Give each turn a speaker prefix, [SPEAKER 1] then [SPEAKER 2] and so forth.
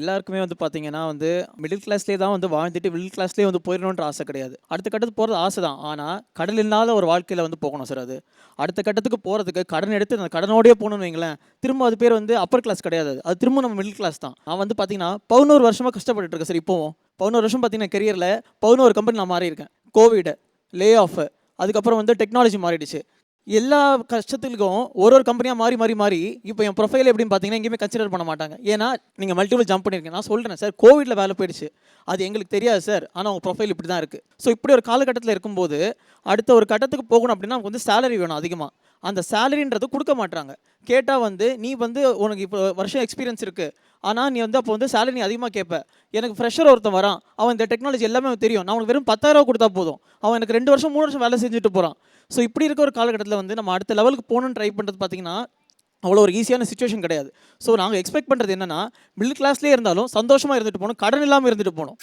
[SPEAKER 1] எல்லாருக்குமே வந்து பார்த்தீங்கன்னா வந்து மிடில் கிளாஸ்லேயே தான் வந்து வாழ்ந்துட்டு மிடில் கிளாஸ்லேயே வந்து போயிடணுன்ற ஆசை கிடையாது. அடுத்த கட்டத்துக்கு போகிறது ஆசை தான். ஆனால் கடன் இல்லாத ஒரு வாழ்க்கையில் வந்து போகணும் சார் அது. அடுத்த கட்டத்துக்கு போகிறதுக்கு கடன் எடுத்து அந்த கடனோடய போகணும்னு வைங்களேன் திரும்ப அது பேர் வந்து அப்பர் கிளாஸ் கிடையாது அது. திரும்ப நம்ம மிடில் கிளாஸ் தான். நான் வந்து பார்த்தீங்கன்னா பதினோரு வருஷமாக கஷ்டப்பட்டு இருக்கேன் சார் இப்போவும். பதினோரு வருஷம் பார்த்தீங்கன்னா கெரியரில் பதினோரு கம்பெனி நான் மாறியிருக்கேன். கோவிடு லே ஆஃப் அதுக்கப்புறம் வந்து டெக்னாலஜி மாறிடுச்சு. எல்லா கஷ்டத்துக்கும் ஒரு ஒரு கம்பெனியாக மாறி மாறி மாறி இப்போ என் ப்ரொஃபைல் எப்படின்னு பார்த்தீங்கன்னா எங்கேயுமே கன்சிடர் பண்ண மாட்டாங்க. ஏன்னா நீங்கள் மல்டிபிள் ஜம்ப் பண்ணியிருக்கேன் நான் சொல்கிறேன் சார் கோவிட்ல வேலை போயிடுச்சு. அது எங்களுக்கு தெரியாது சார் ஆனால் உங்கள் ப்ரொஃபைல் இப்படி தான் இருக்குது ஸோ இப்படி ஒரு காலகட்டத்தில் இருக்கும்போது அடுத்த ஒரு கட்டத்துக்கு போகணும் அப்படின்னா நமக்கு வந்து சேலரி வேணும் அதிகமாக அந்த சேலரின்றது கொடுக்க மாட்றாங்க. கேட்டால் வந்து நீ வந்து உனக்கு இப்போ வருஷம் எக்ஸ்பீரியன்ஸ் இருக்குது ஆனால் நீ வந்து அப்போ வந்து சேலரி நீ அதிகமாக கேட்ப எனக்கு ஃப்ரெஷர் ஒருத்தன் வரான். அவன் இந்த டெக்னாலஜி எல்லாமே தெரியும். நான் உனக்கு வெறும் 10000 கொடுத்தா போதும். அவன் எனக்கு ரெண்டு வருஷம் மூணு வருஷம் வேலை செஞ்சுட்டு போகிறான் ஸோ இப்படி இருக்க ஒரு காலகட்டத்தில் வந்து நம்ம அடுத்த லெவலுக்கு போகணும்னு ட்ரை பண்ணுறது பார்த்தீங்கன்னா அவ்வளோ ஒரு ஈஸியான சுச்சுவேஷன் கிடையாது. ஸோ நாங்கள் எக்ஸ்பெக்ட் பண்ணுறது என்னன்னா மிடில் கிளாஸ்லேயே இருந்தாலும் சந்தோஷமாக இருந்துட்டு போகணும். கடன் இல்லாமல் இருந்துட்டு போகணும்.